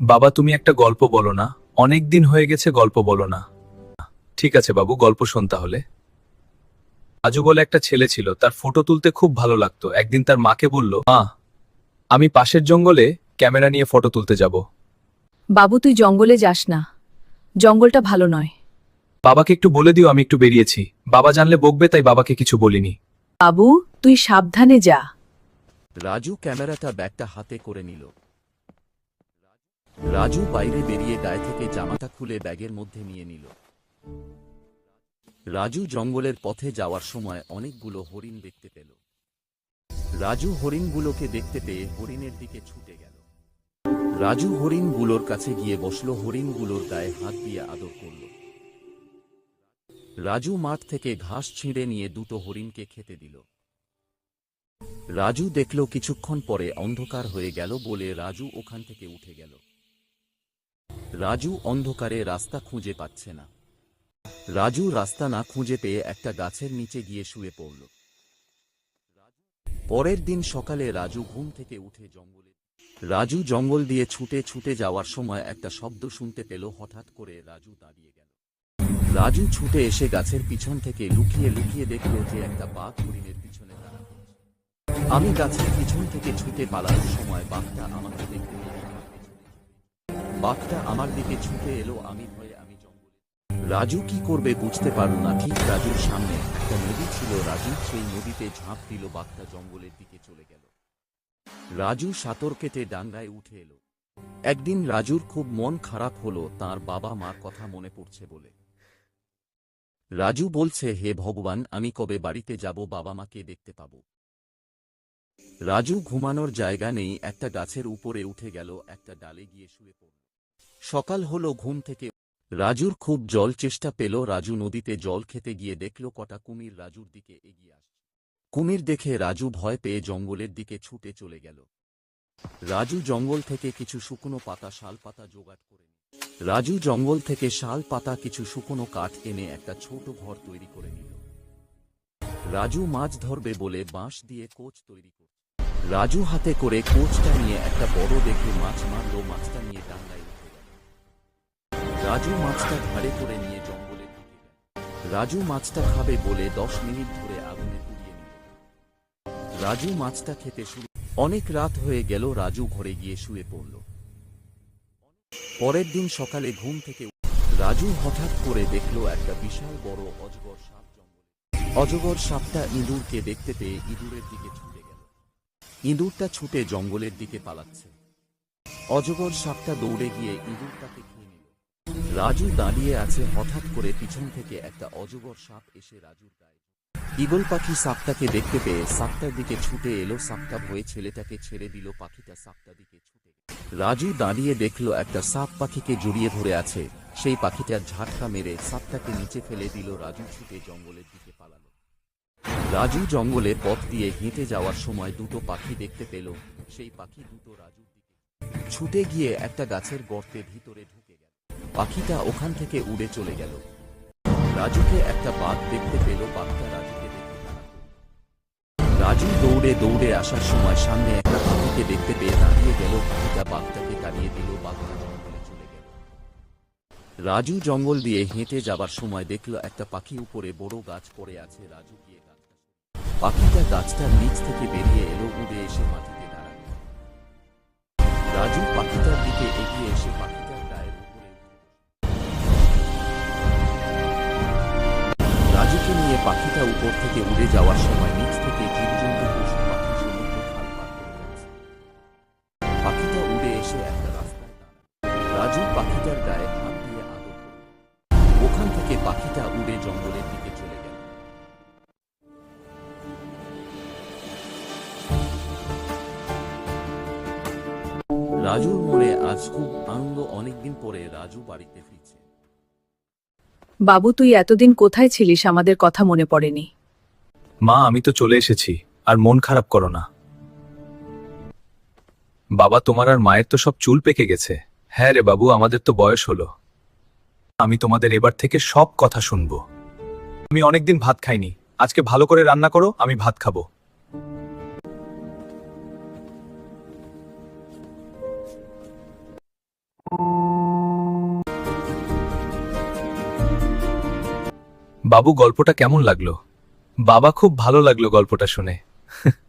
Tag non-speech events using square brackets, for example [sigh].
বাবা তুমি একটা গল্প বলো না। অনেক দিন হয়ে গেছে গল্প বলো না। ঠিক আছে বাবু গল্প শোন তাহলে। রাজু বলে একটা ছেলে ছিল তার ফটো তুলতে খুব ভালো লাগতো। একদিন তার মাকে বলল মা আমি পাশের জঙ্গলে ক্যামেরা নিয়ে ফটো তুলতে যাব। বাবু তুই জঙ্গলে যাস না। জঙ্গলটা ভালো নয়। বাবাকে একটু বলে দিও আমি একটু বেরিয়েছি। বাবা জানলে বকবে তাই বাবাকে কিছু বলিনি। বাবু তুই সাবধানে যা। রাজু ক্যামেরাটা ব্যাগটা হাতে করে নিল। রাজু বাইরে বেরিয়ে গায়ে থেকে জামাটা খুলে ব্যাগের মধ্যে নিয়ে নিল। রাজু জঙ্গলের পথে যাওয়ার সময় অনেকগুলো হরিণ দেখতে পেল। রাজু হরিণগুলোকে দেখতে পেয়ে হরিণের দিকে ছুটে গেল। রাজু হরিণগুলোর কাছে গিয়ে বসল, হরিণগুলোর গায়ে হাত দিয়ে আদর করল। রাজু মাঠ থেকে ঘাস ছিঁড়ে নিয়ে দুটো হরিণকে খেতে দিল। রাজু দেখল, কিছুক্ষণ পরে অন্ধকার হয়ে গেল বলে রাজু ওখান থেকে উঠে গেল। রাজু অন্ধকারে রাস্তা খুঁজে পাচ্ছে না। রাজু রাস্তা না খুঁজে পেয়ে একটা গাছের নিচে গিয়ে শুয়ে পড়ল। পরের দিন সকালে রাজু ঘুম থেকে উঠে জঙ্গলে রাজু জঙ্গল দিয়ে ছুটে ছুটে যাওয়ার সময় একটা শব্দ শুনতে পেল, হঠাৎ করে রাজু দাঁড়িয়ে গেল। রাজু ছুটে এসে গাছের পিছন থেকে লুকিয়ে লুকিয়ে দেখল যে একটা বাঘ হরিণের পিছনে দাঁড়া আমি গাছের পিছন থেকে ছুটে পালানোর সময় বাঘটা আমাকে দেখতে পেছনে। বাঘটা আমার দিকে ছুটে এলো, আমি ভয়ে আমি জঙ্গলে। রাজু কি করবে বুঝতে পারল না, ঠিক রাজুর সামনে একটা নদী ছিল, রাজু সেই নদীতে ঝাঁপ দিল, বাঘটা জঙ্গলের দিকে চলে গেল। রাজু সাঁতর কেটে ডাঙ্গায় উঠে এলো। একদিন রাজুর খুব মন খারাপ হলো, তার বাবা মার কথা মনে পড়ছে বলে। রাজু বলছে, হে ভগবান, আমি কবে বাড়িতে যাব, বাবা মাকে দেখতে পাবো। রাজু ঘুমানোর জায়গা নেই, একটা গাছের উপরে উঠে গেল, একটা ডালে গিয়ে শুয়ে পড়ল। সকাল হলো ঘুম থেকে। রাজুর খুব জল চেষ্টা পেল, রাজু নদীতে জল খেতে গিয়ে দেখল কটা কুমির রাজুর দিকে এগিয়ে আসছে। কুমির দেখে রাজু ভয় পেয়ে জঙ্গলের দিকে ছুটে চলে গেল। রাজু জঙ্গল থেকে কিছু শুকনো পাতা, শাল পাতা জোগাড় করে রাজু জঙ্গল থেকে শাল পাতা, কিছু শুকনো কাঠ এনে একটা ছোট ঘর তৈরি করে নিল। রাজু মাছ ধরবে বলে বাঁশ দিয়ে কোচ তৈরি করছে। রাজু হাতে করে কোচটা নিয়ে একটা বড় দেখে মাছ মারলো, মাছটা নিয়ে গেল। রাজু মাছটা ঘাড়ে করে নিয়ে জঙ্গলে রাজু মাছটা খাবে বলে দশ মিনিট ধরে আগুনে পুড়িয়ে নিল। রাজু মাছটা খেতে শুরু অনেক রাত হয়ে গেল, রাজু ঘরে গিয়ে শুয়ে পড়ল। পরের দিন সকালে ঘুম থেকে রাজু হঠাৎ করে দেখল একটা বিশাল বড় অজগর সাপ জঙ্গলে। অজগর সাপটা ইঁদুরকে দেখতে পেয়ে ইঁদুরের দিকে ছুটে গেল ইঁদুরটা ছুটে জঙ্গলের দিকে পালাচ্ছে। অজগর সাপটা দৌড়ে গিয়ে ইঁদুরটাকে খেয়ে নিল। রাজু দাঁড়িয়ে আছে হঠাৎ করে পিছন থেকে একটা অজগর সাপ এসে রাজুর গায়ে ঈগল পাখি সাপটাকে দেখতে পেয়ে সাপটার দিকে ছুটে এলো, সাপটা ভয়ে ছেলেটাকে ছেড়ে দিল, পাখিটা সাপটা দিকে ছুটে রাজু দাঁড়িয়ে দেখল একটা সাপ পাখিকে জড়িয়ে ধরে আছে। সেই পাখিটার ঝাটকা মেরে সাপটাকে নিচে ফেলে দিল, রাজু ছুটে জঙ্গলের দিকে রাজু জঙ্গলে পথ দিয়ে হেঁটে যাওয়ার সময় দুটো পাখি দেখতে পেল। সেই পাখি দুটো রাজুর দিকে। ছুটে গিয়ে একটা গাছের গর্তের ভিতরে ঢুকে গেল। পাখিটা ওখান থেকে উড়ে চলে গেল। রাজুকে একটা বাঘ দেখতে পেল। বাঘটা রাজুকে দেখে তাড়া করল। রাজু দৌড়ে দৌড়ে আসার সময় সামনে একটা পাখিকে দেখতে পেয়ে দাঁড়িয়ে গেল। পাখিটা বাঘটাকে তাড়িয়ে দিল। বাঘটা জঙ্গলে চলে গেল। রাজু জঙ্গল দিয়ে হেঁটে যাবার সময় দেখল একটা পাখি উপরে বড় গাছ পড়ে আছে। রাজু গিয়ে পাখিটা গাছটার নিচ থেকে বেরিয়ে এলো উড়ে এসে মাটিতে দাঁড়াল। রাজু পাখিটার দিকে এগিয়ে এসে পাখিটার গায়ের উপরে রাজুকে নিয়ে পাখিটা উপর থেকে উড়ে যাওয়ার সময় রাজুর মনে আজ খুব আনন্দ অনেকদিন পরে রাজু বাড়িতে ফিরছে। বাবু তুই এতদিন কোথায় ছিলিস? আমাদের কথা মনে পড়েনি। মা আমি তো চলে এসেছি আর মন খারাপ করো না। বাবা তোমার আর মায়ের তো সব চুল পেকে গেছে। হ্যাঁ রে বাবু আমাদের তো বয়স হলো। আমি তোমাদের এবার থেকে সব কথা শুনব। আমি অনেকদিন ভাত খাইনি। আজকে ভালো করে রান্না করো আমি ভাত খাব। বাবু গল্পটা কেমন লাগল? বাবা খুব ভালো লাগল গল্পটা শুনে। [laughs]